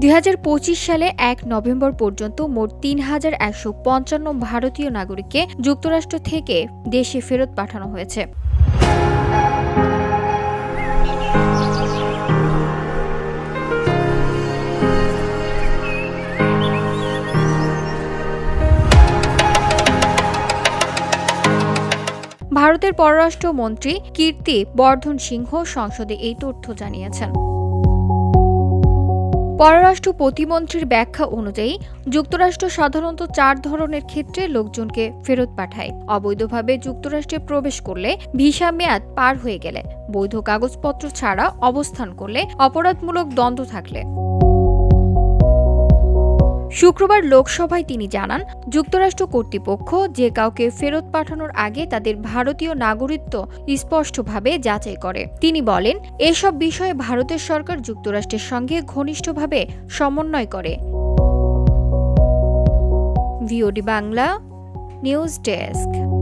দুই হাজার পঁচিশ সালে এক নভেম্বর পর্যন্ত মোট তিন হাজার একশো পঞ্চান্ন ভারতীয় নাগরিককে যুক্তরাষ্ট্র থেকে দেশে ফেরত পাঠানো হয়েছে। ভারতের পররাষ্ট্র মন্ত্রী কীর্তি বর্ধন সিংহ সংসদে এই তথ্য জানিয়েছেন। পররাষ্ট্র প্রতিমন্ত্রীর ব্যাখ্যা অনুযায়ী, যুক্তরাষ্ট্র সাধারণত চার ধরনের ক্ষেত্রে লোকজনকে ফেরত পাঠায়। অবৈধভাবে যুক্তরাষ্ট্রে প্রবেশ করলে ভিসা মেয়াদ পার হয়ে গেলে, বৈধ কাগজপত্র ছাড়া অবস্থান করলে অপরাধমূলক দ্বন্দ্ব থাকলে। শুক্রবার লোকসভায় তিনি জানান, যুক্তরাষ্ট্র কর্তৃপক্ষ যে কাউকে ফেরত পাঠানোর আগে তাদের ভারতীয় নাগরিকত্ব স্পষ্টভাবে যাচাই করে। তিনি বলেন, এসব বিষয়ে ভারতের সরকার যুক্তরাষ্ট্রের সঙ্গে ঘনিষ্ঠভাবে সমন্বয় করে। VOD Bangla, news desk.